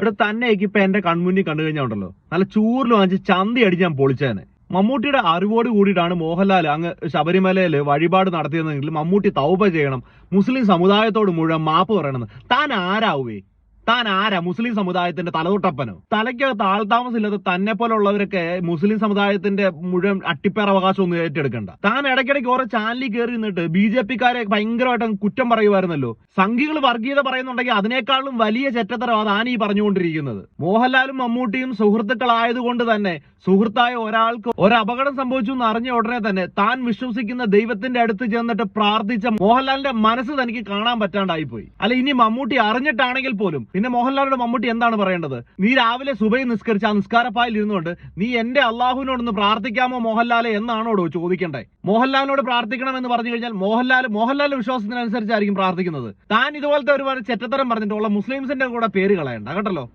ഇവിടെ തന്നെ ഇപ്പൊ എന്റെ കൺമുന്നിൽ കണ്ടു കഴിഞ്ഞാൽ ഉണ്ടല്ലോ. നല്ല ചൂറിൽ വാങ്ങിച്ച് ചന്തി അടി ഞാൻ പൊളിച്ചേനെ. മമ്മൂട്ടിയുടെ അറിവോട് കൂടിയിട്ടാണ് മോഹൻലാൽ അങ്ങ് ശബരിമലയിൽ വഴിപാട് നടത്തിയതെങ്കിൽ മമ്മൂട്ടി തൗപ ചെയ്യണം. മുസ്ലിം സമുദായത്തോട് മുഴുവൻ മാപ്പ് പറയണമെന്ന്. താൻ ആരാവുവേ താൻ ആരാ? മുസ്ലിം സമുദായത്തിന്റെ തലതൊട്ടപ്പനോ? തലയ്ക്കകത്ത് ആൾതാമസമില്ലാത്ത തന്നെ പോലുള്ളവരൊക്കെ മുസ്ലിം സമുദായത്തിന്റെ മുഴുവൻ അട്ടിപ്പേർ അവകാശം ഒന്നും ഏറ്റെടുക്കണ്ട. താൻ ഇടയ്ക്കിടയ്ക്ക് ഓരോ ചാനലിൽ കയറി നിന്നിട്ട് ബി ജെ പിക്കാരെ ഭയങ്കരമായിട്ട് കുറ്റം പറയുമായിരുന്നല്ലോ. സംഘികൾ വർഗീയത പറയുന്നുണ്ടെങ്കിൽ അതിനേക്കാളും വലിയ ചെറ്റത്തരം അതാണ് ഈ പറഞ്ഞുകൊണ്ടിരിക്കുന്നത്. മോഹൻലാലും മമ്മൂട്ടിയും സുഹൃത്തുക്കളായതുകൊണ്ട് തന്നെ സുഹൃത്തായ ഒരാൾക്ക് ഒരു സംഭവിച്ചു എന്ന് അറിഞ്ഞ ഉടനെ തന്നെ താൻ വിശ്വസിക്കുന്ന ദൈവത്തിന്റെ അടുത്ത് ചെന്നിട്ട് പ്രാർത്ഥിച്ച മോഹൻലാലിന്റെ മനസ്സ് തനിക്ക് കാണാൻ പറ്റാണ്ടായി പോയി അല്ല ഇനി മമ്മൂട്ടി അറിഞ്ഞിട്ടാണെങ്കിൽ പോലും പിന്നെ മോഹൻലാലിനോട് മമ്മൂട്ടി എന്താണ് പറയേണ്ടത്? നീ രാവിലെ സുബൈ നിസ്കരിച്ച ആ നിസ്കാരപ്പായിൽ ഇരുന്നുകൊണ്ട് നീ എന്റെ അള്ളാഹുവിനോടൊന്ന് പ്രാർത്ഥിക്കാമോ മോഹൻലാലെ എന്നാണോടോ ചോദിക്കണ്ടേ? മോഹൻലാലിനോട് പ്രാർത്ഥിക്കണം എന്ന് പറഞ്ഞു കഴിഞ്ഞാൽ മോഹൻലാൽ മോഹൻലാലിന്റെ വിശ്വാസത്തിനനുസരിച്ചായിരിക്കും പ്രാർത്ഥിക്കുന്നത്. താൻ ഇതുപോലത്തെ ഒരുപാട് ചെറ്റത്തരം പറഞ്ഞിട്ടുള്ള മുസ്ലിംസിന്റെ കൂടെ പേര് കളയണ്ട കേട്ടല്ലോ?